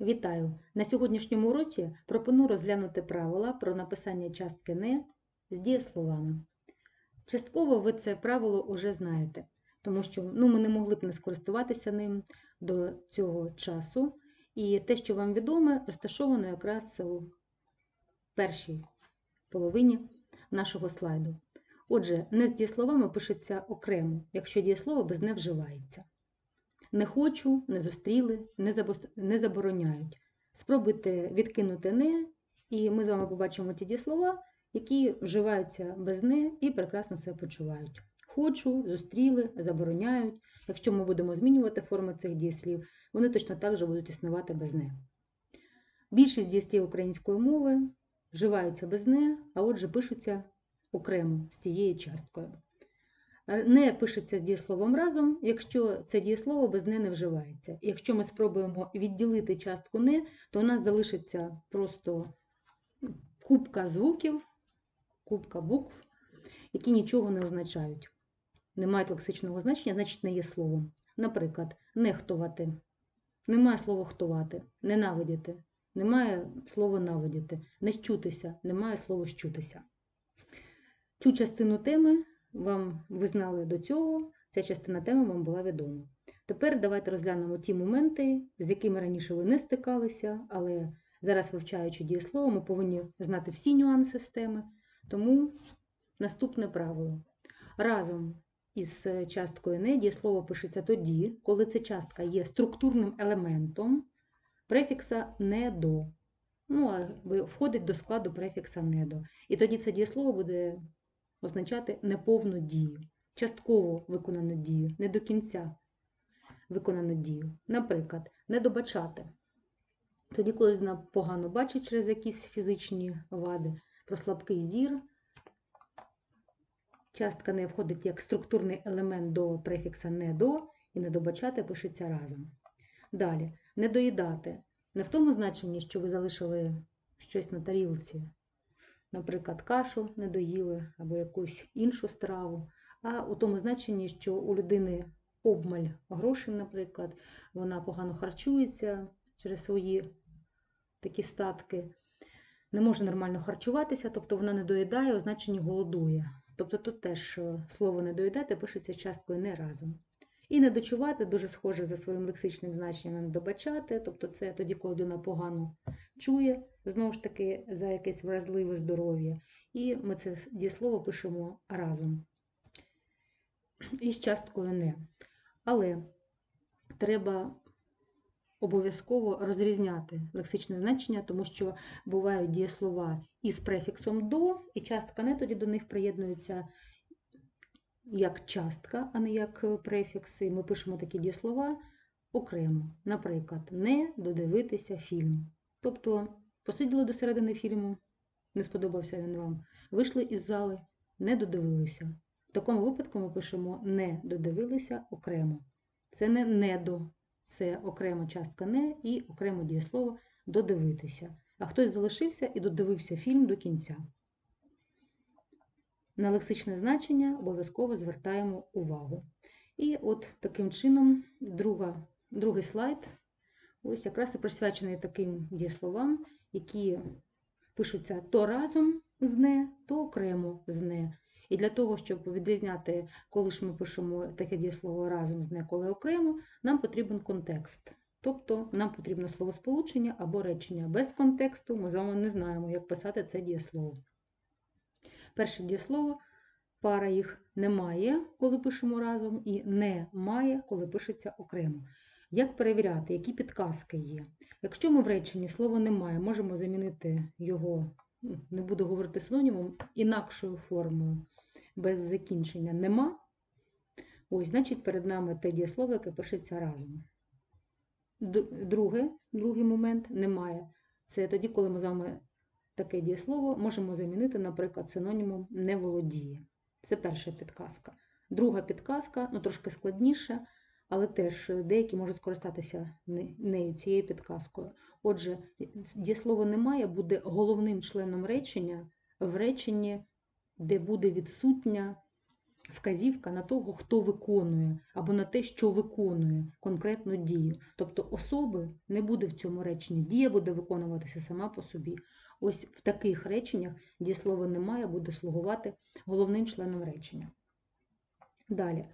Вітаю! На сьогоднішньому уроці пропоную розглянути правила про написання частки «не» з дієсловами. Частково ви це правило вже знаєте, тому що ну, ми не могли б не скористуватися ним до цього часу. І те, що вам відоме, розташовано якраз у першій половині нашого слайду. Отже, не з дієсловами пишеться окремо, якщо дієслово без не вживається. Не хочу, не зустріли, не, забос- не забороняють. Спробуйте відкинути не, і ми з вами побачимо ті дієслова, які вживаються без не і прекрасно себе почувають. Хочу, зустріли, забороняють. Якщо ми будемо змінювати форми цих дієслів, вони точно так же будуть існувати без не. Більшість дієслів української мови вживаються без не, а отже пишуться окремо з цією часткою. Не пишеться з дієсловом разом, якщо це дієслово без не не вживається. Якщо ми спробуємо відділити частку не, то у нас залишиться просто купка звуків, купка букв, які нічого не означають. Не мають лексичного значення, значить не є словом. Наприклад, нехтувати. Немає слова хтувати, ненавидіти. Немає слова навидіти, не щутися, немає слова щутися. Цю частину теми вам ви знали до цього, ця частина теми вам була відома. Тепер давайте розглянемо ті моменти, з якими раніше ви не стикалися, але зараз, вивчаючи дієслово, ми повинні знати всі нюанси системи. Тому наступне правило. Разом із часткою не дієслово пишеться тоді, коли ця частка є структурним елементом префікса не до. Ну, а входить до складу префікса не до. І тоді це дієслово буде означати неповну дію, частково виконану дію, не до кінця виконану дію. Наприклад, не добачати. Тоді, коли людина погано бачить через якісь фізичні вади, про слабкий зір, частка не входить як структурний елемент до префікса не до, і не добачати пишеться разом. Далі, не доїдати. Не в тому значенні, що ви залишили щось на тарілці, наприклад, кашу не доїли або якусь іншу страву, а у тому значенні, що у людини обмаль грошей, наприклад, вона погано харчується через свої такі статки, не може нормально харчуватися, тобто вона не доїдає, у голодує. Тобто тут теж е, слово не доїдати пишеться часткою не разом. І не дочувати дуже схоже за своїм лексичним значенням добачати, тобто це тоді, коли людина погано чує, знову ж таки, за якесь вразливе здоров'я. І ми це дієслово пишемо разом із часткою не. Але треба обов'язково розрізняти лексичне значення, тому що бувають дієслова із префіксом до, і частка не тоді до них приєднується як частка, а не як префікс. І ми пишемо такі дієслова окремо. Наприклад, не додивитися фільм. Тобто посиділи до середини фільму, не сподобався він вам, вийшли із зали, не додивилися. В такому випадку ми пишемо не додивилися окремо. Це не недо, це окрема частка не і окремо дієслово додивитися. А хтось залишився і додивився фільм до кінця. На лексичне значення обов'язково звертаємо увагу. І от таким чином, друга, другий слайд, ось якраз і присвячений таким дієсловам, які пишуться то разом з не, то окремо з не. І для того, щоб відрізняти, коли ж ми пишемо таке дієслово разом з не, коли окремо, нам потрібен контекст. Тобто нам потрібно словосполучення або речення. Без контексту ми з вами не знаємо, як писати це дієслово. Перше дієслово, пара їх немає, коли пишемо разом, і не має, коли пишеться окремо. Як перевіряти, які підказки є? Якщо ми в реченні слово немає, можемо замінити його, ну, не буду говорити синонімом, інакшою формою, без закінчення нема. Ось, значить, перед нами те дієслово, яке пишеться разом. Друге, другий момент немає. Це тоді, коли ми з вами таке дієслово можемо замінити, наприклад, синонімом не володіє. Це перша підказка. Друга підказка, ну трошки складніша, але теж деякі можуть скористатися нею цією підказкою. Отже, дієслово немає буде головним членом речення в реченні, де буде відсутня вказівка на того, хто виконує, або на те, що виконує конкретну дію. Тобто особи не буде в цьому реченні. Дія буде виконуватися сама по собі. Ось в таких реченнях дієслово немає, буде слугувати головним членом речення. Далі,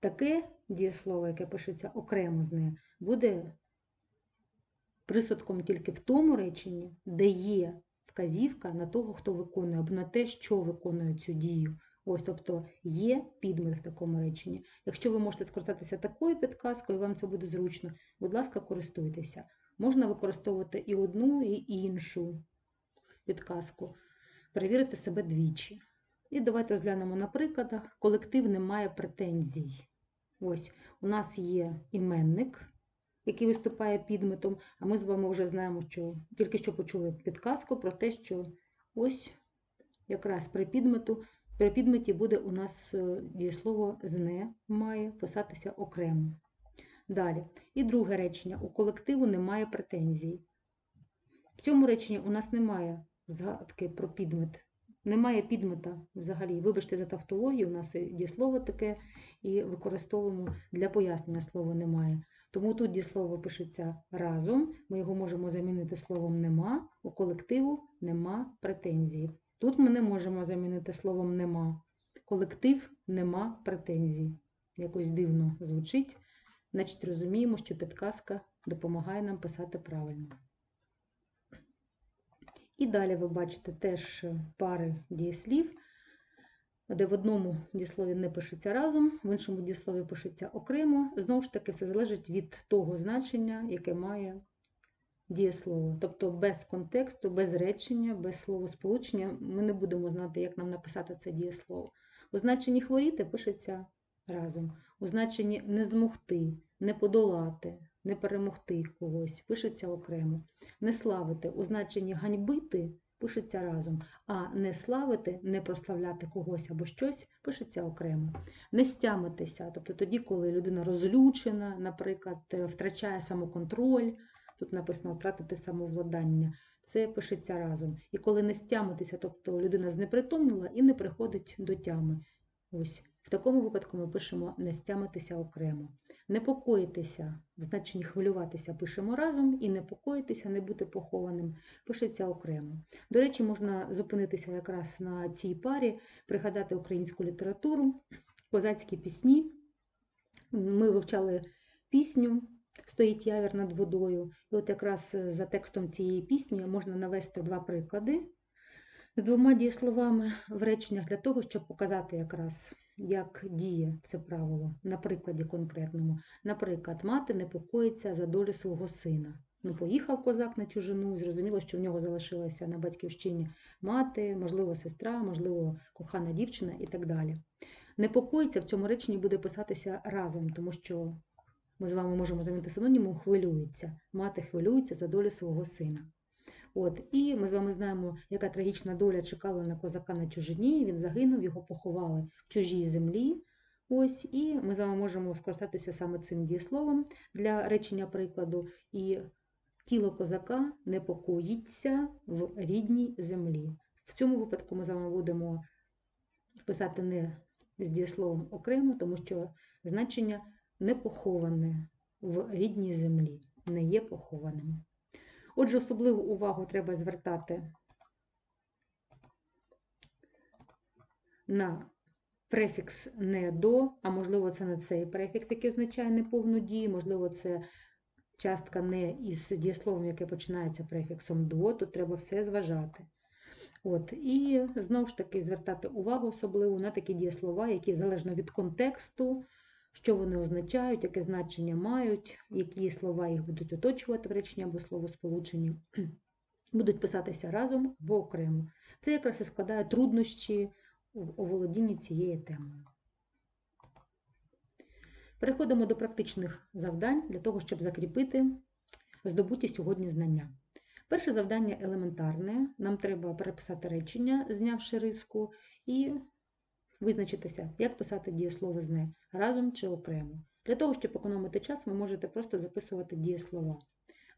таке дієслово, яке пишеться окремо з не, буде присудком тільки в тому реченні, де є вказівка на того, хто виконує, або на те, що виконує цю дію. Ось, тобто є підмет в такому реченні. Якщо ви можете скористатися такою підказкою, вам це буде зручно, будь ласка, користуйтеся. Можна використовувати і одну, і іншу підказку, перевірити себе двічі. І давайте розглянемо на прикладах. Колектив не має претензій. Ось у нас є іменник, який виступає підметом, а ми з вами вже знаємо, що тільки що почули підказку про те, що ось якраз при підмету, при підметі буде у нас е, дієслово зне має писатися окремо. Далі. І друге речення: у колективу немає претензій. В цьому реченні у нас немає згадки про підмет. Немає підмета взагалі. Вибачте за тавтологію, у нас і дієслово таке, і використовуємо для пояснення слова немає. Тому тут дієслово пишеться разом, ми його можемо замінити словом нема, у колективу нема претензій. Тут ми не можемо замінити словом нема. Колектив нема претензій. Якось дивно звучить, значить розуміємо, що підказка допомагає нам писати правильно. І далі ви бачите теж пари дієслів, де в одному дієслові не пишеться разом, в іншому дієслові пишеться окремо. Знову ж таки, все залежить від того значення, яке має дієслово. Тобто без контексту, без речення, без словосполучення ми не будемо знати, як нам написати це дієслово. У значенні хворіти пишеться разом. У значенні не змогти, не подолати, не перемогти когось пишеться окремо. Не славити у значенні ганьбити пишеться разом, а не славити, не прославляти когось або щось пишеться окремо. Не стямитися, тобто тоді, коли людина розлючена, наприклад, втрачає самоконтроль, тут написано втратити самовладання. Це пишеться разом. І коли не стямитися, тобто людина знепритомніла і не приходить до тями. Ось в такому випадку ми пишемо не стямитися окремо. Непокоїтися, в значенні хвилюватися пишемо разом, і непокоїтися, не бути похованим, пишеться окремо. До речі, можна зупинитися якраз на цій парі, пригадати українську літературу, козацькі пісні. Ми вивчали пісню. Стоїть явір над водою. І от якраз за текстом цієї пісні можна навести два приклади з двома дієсловами в реченнях для того, щоб показати якраз, як діє це правило на прикладі конкретному. Наприклад, мати непокоїться за долю свого сина. Ну, поїхав козак на чужину, зрозуміло, що в нього залишилася на батьківщині мати, можливо, сестра, можливо, кохана дівчина і так далі. Непокоїться в цьому реченні буде писатися разом, тому що ми з вами можемо замінити синонімом хвилюється. Мати хвилюється за долю свого сина. От, І ми з вами знаємо, яка трагічна доля чекала на козака на чужині. Він загинув, його поховали в чужій землі. Ось, І ми з вами можемо скористатися саме цим дієсловом для речення прикладу. І тіло козака непокоїться в рідній землі. В цьому випадку ми з вами будемо писати не з дієсловом окремо, тому що значення не поховане в рідній землі, не є похованим. Отже, особливу увагу треба звертати на префікс не до, а можливо, це не цей префікс, який означає неповну дію, можливо, це частка не із дієсловом, яке починається префіксом до, тут треба все зважати. От, І знову ж таки звертати увагу особливо на такі дієслова, які залежно від контексту, що вони означають, яке значення мають, які слова їх будуть оточувати в реченні або словосполученні, будуть писатися разом або окремо. Це якраз і складає труднощі у володінні цією темою. Переходимо до практичних завдань для того, щоб закріпити здобуті сьогодні знання. Перше завдання елементарне. Нам треба переписати речення, знявши риску, і визначитися, як писати дієслово «зне» разом чи окремо. Для того, щоб економити час, ви можете просто записувати дієслова.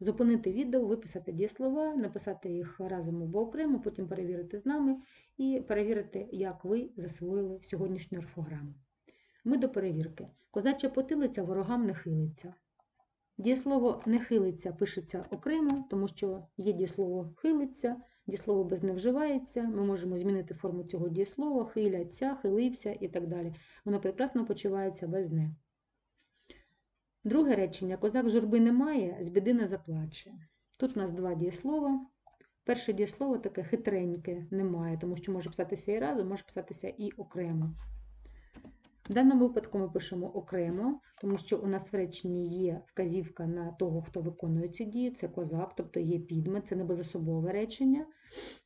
Зупинити відео, виписати дієслова, написати їх разом або окремо, потім перевірити з нами і перевірити, як ви засвоїли сьогоднішню орфограму. Ми до перевірки. Козача потилиця ворогам не хилиться. Дієслово не хилиться пишеться окремо, тому що є дієслово хилиться, дієслово без не. Ми можемо змінити форму цього дієслова, хиляться, хилився і так далі. Воно прекрасно почувається без не. Друге речення: козак журби не має, з біди не заплаче. Тут у нас два дієслова. Перше дієслово таке хитреньке немає, тому що може писатися і разом, може писатися і окремо. В даному випадку ми пишемо окремо, тому що у нас в реченні є вказівка на того, хто виконує цю дію, це козак, тобто є підмет, це не безособове речення,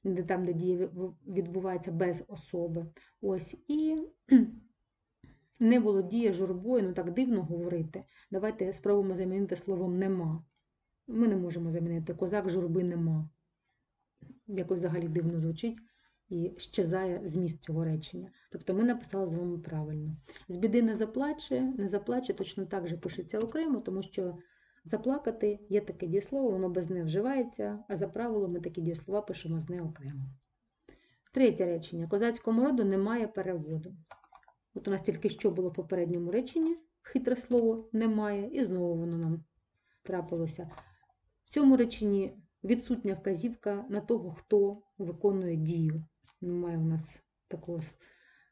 де там, де дія відбувається без особи. Ось і не володіє журбою, ну так дивно говорити. Давайте спробуємо замінити словом нема. Ми не можемо замінити козак журби нема. Якось взагалі дивно звучить і щезає зміст цього речення. Тобто ми написали з вами правильно. З біди не заплаче, не заплаче, точно так же пишеться окремо, тому що заплакати є таке дієслово, воно без не вживається, а за правилом ми такі дієслова пишемо з не окремо. Третє речення. Козацькому роду немає переводу. От у нас тільки що було в попередньому реченні, хитре слово немає, і знову воно нам трапилося. В цьому реченні відсутня вказівка на того, хто виконує дію. Немає у нас такого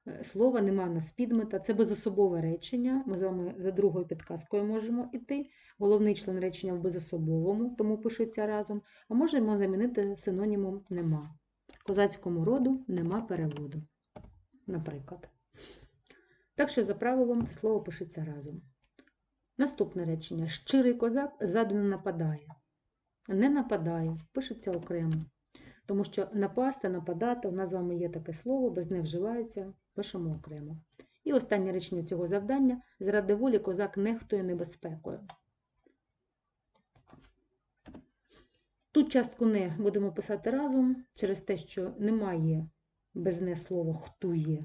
е, слова, немає у нас підмета. Це безособове речення. Ми з вами за другою підказкою можемо йти. Головний член речення в безособовому, тому пишеться разом. А можемо замінити синонімом нема. Козацькому роду нема переводу. Наприклад. Так що, за правилом, це слово пишеться разом. Наступне речення: щирий козак ззаду не нападає. Не нападає, пишеться окремо. Тому що напасти, нападати, у нас з вами є таке слово, без не вживається, пишемо окремо. І останнє речення цього завдання: заради волі козак нехтує небезпекою. Тут частку не будемо писати разом через те, що немає без не слово хтує.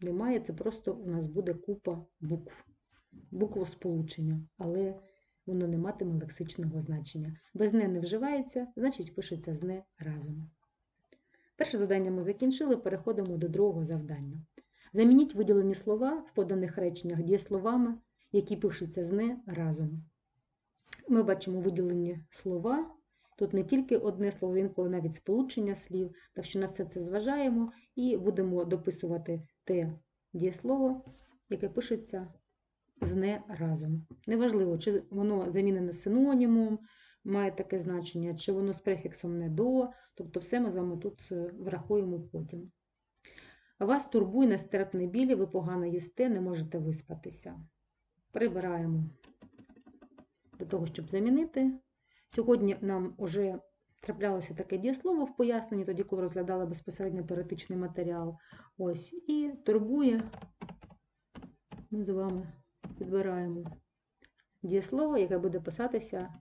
Немає, це просто у нас буде купа букв, буквосполучення, але воно не матиме лексичного значення. Без не не вживається, значить пишеться з не разом. Перше завдання ми закінчили, переходимо до другого завдання. Замініть виділені слова в поданих реченнях дієсловами, які пишуться з не разом. Ми бачимо виділені слова. Тут не тільки одне слово, інколи навіть сполучення слів, так що на все це зважаємо і будемо дописувати те дієслово, яке пишеться з не разом. Неважливо, чи воно замінене синонімом, має таке значення, чи воно з префіксом не до, тобто все ми з вами тут е, врахуємо потім. Вас турбує нестерпний білі, ви погано їсте, не можете виспатися. Прибираємо для того, щоб замінити. Сьогодні нам вже траплялося таке дієслово в поясненні, тоді, коли розглядали безпосередньо теоретичний матеріал. Ось, І турбує, ми з вами підбираємо дієслово, яке буде писатися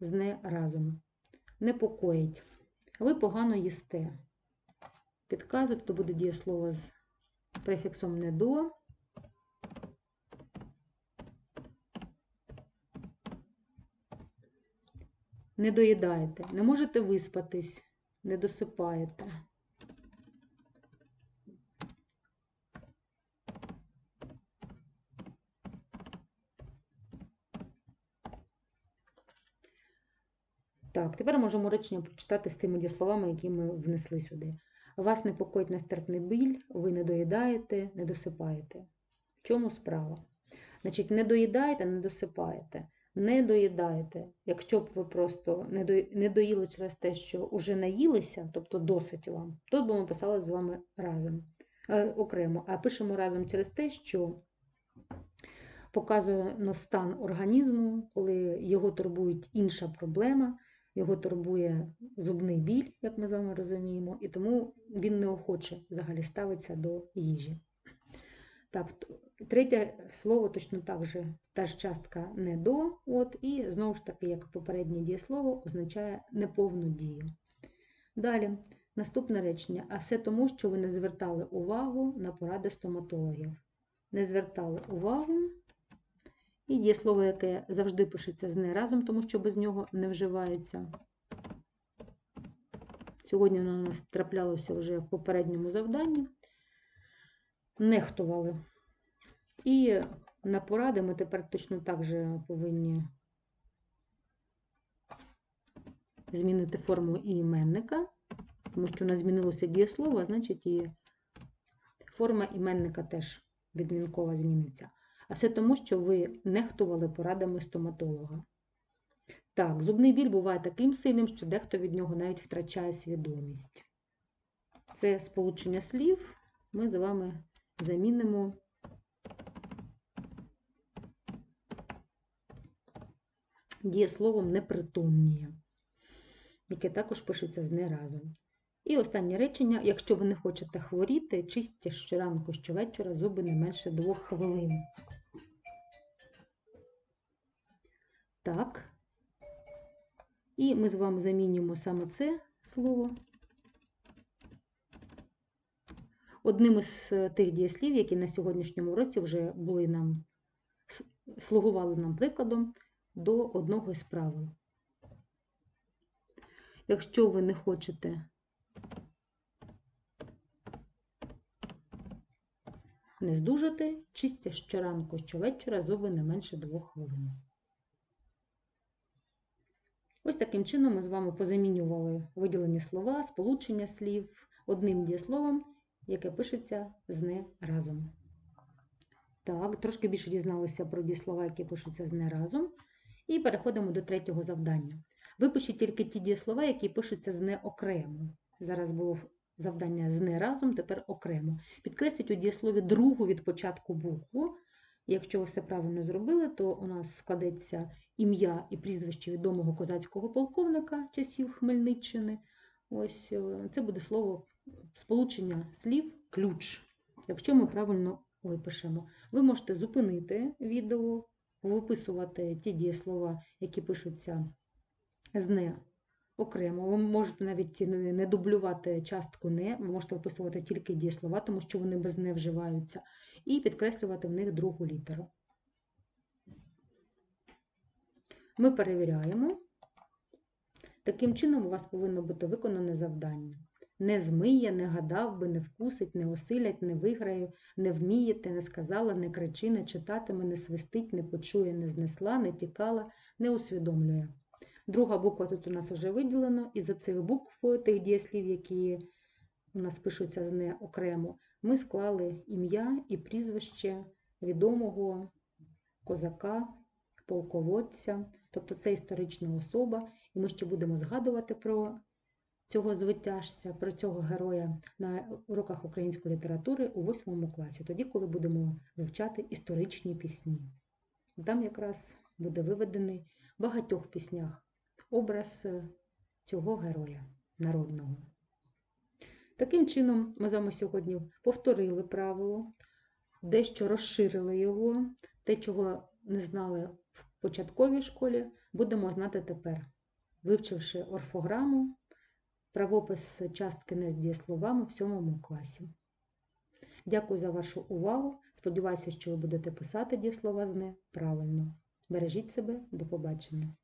з не разом. Непокоїть. Ви погано їсте. Підказують, то буде дієслово з префіксом не до. Не доїдаєте, не можете виспатись, не досипаєте. Так, тепер можемо речення прочитати з тими дієсловами, які ми внесли сюди. Вас непокоїть нестерпний біль, ви не доїдаєте, не досипаєте. В чому справа? Значить, не доїдаєте, не досипаєте. Не доїдаєте. Якщо б ви просто не доїли через те, що вже наїлися, тобто досить вам, тут би ми писали з вами разом е, окремо, а пишемо разом через те, що показує стан організму, коли його турбує інша проблема, його турбує зубний біль, як ми з вами розуміємо, і тому він неохоче взагалі ставиться до їжі. Так, Третє слово точно так же, та ж частка не до, от, і знову ж таки, як попереднє дієслово, означає неповну дію. Далі, наступне речення. А все тому, що ви не звертали увагу на поради стоматологів. Не звертали увагу І дієслово, яке завжди пишеться з не разом, тому що без нього не вживається. Сьогодні воно у нас траплялося вже в попередньому завданні. Нехтували. І на поради ми тепер точно так же повинні змінити форму і іменника, тому що у нас змінилося дієслово, значить і форма іменника теж відмінкова зміниться. А все тому, що ви нехтували порадами стоматолога. Так, зубний біль буває таким сильним, що дехто від нього навіть втрачає свідомість. Це сполучення слів. Ми з вами замінимо дієсловом непритомніє, яке також пишеться з не разом. І останнє речення: якщо ви не хочете хворіти, чистіть щоранку, щовечора зуби не менше двох хвилин. Так. І ми з вами замінюємо саме це слово. Одним із е, тих дієслів, які на сьогоднішньому році вже були нам, слугували нам прикладом до одного із правил. Якщо ви не хочете не здужати, чистя щоранку, щовечора зуби не менше двох хвилин. Ось таким чином ми з вами позамінювали виділені слова, сполучення слів одним дієсловом, яке пишеться з не разом. Так, трошки більше дізналися про дієслова, які пишуться з не разом. І переходимо до третього завдання. Випишіть тільки ті дієслова, які пишуться з не окремо. Зараз було завдання з не разом, тепер окремо. Підкресліть у дієслові другу від початку букву. Якщо ви все правильно зробили, то у нас складеться ім'я і прізвище відомого козацького полковника часів Хмельниччини. Ось е, це буде слово сполучення слів ключ. Якщо ми правильно випишемо, ви можете зупинити відео, виписувати ті дієслова, які пишуться з не окремо. Ви можете навіть не не дублювати частку не, ви можете виписувати тільки дієслова, тому що вони без не вживаються, і підкреслювати в них другу літеру. Ми перевіряємо. Таким чином, у вас повинно бути виконане завдання. Не змиє, не гадав би, не вкусить, не осилять, не виграю, не вмієте, не сказала, не кричи, не читатиме, не свистить, не почує, не знесла, не тікала, не усвідомлює. Друга буква тут у нас вже виділено, і за цих букв тих дієслів, які у нас пишуться з не окремо, ми склали ім'я і прізвище відомого козака, полководця, тобто це історична особа, і ми ще будемо згадувати про цього звитяжця, про цього героя на уроках української літератури у восьмому класі, тоді, коли будемо вивчати історичні пісні. Там якраз буде виведений в багатьох піснях образ е, цього героя народного. Таким чином, ми з вами сьогодні повторили правило, дещо розширили його, те, чого не знали в початковій школі, будемо знати тепер, вивчивши орфограму, правопис частки не з дієсловами в сьомому класі. Дякую за вашу увагу. Сподіваюся, що ви будете писати дієслова з не правильно. Бережіть себе, до побачення!